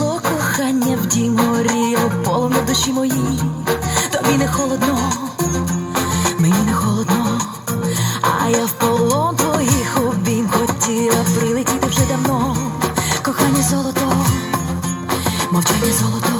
Прийшло кохання в дій морі, в душі моїй, тобі не холодно, мені не холодно, а я в полон твоїх обійм хотіла прилетіти вже давно. Кохання золото, мовчання золото.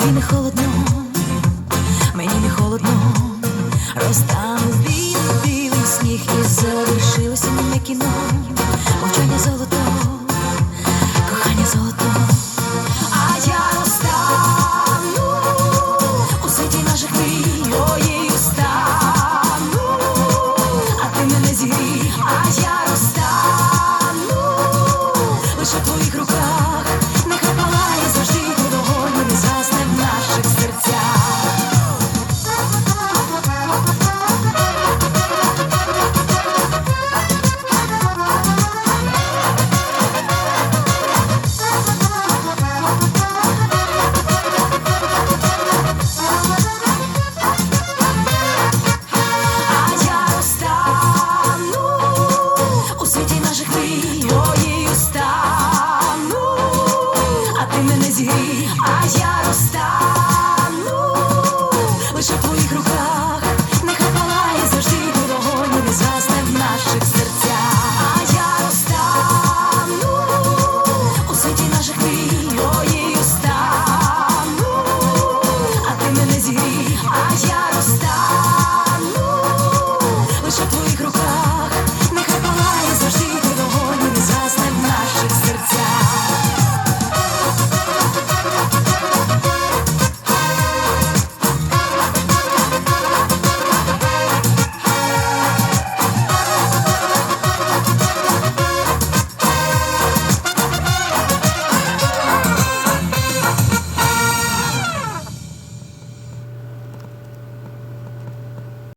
тобі не холодно, мені не холодно, розтанув білий білий сніг і завершилося моє кіно, мовчання золото, кохання золото, а я розтану у світі наших мрій твоєю а ти мене зігрій, а я. А я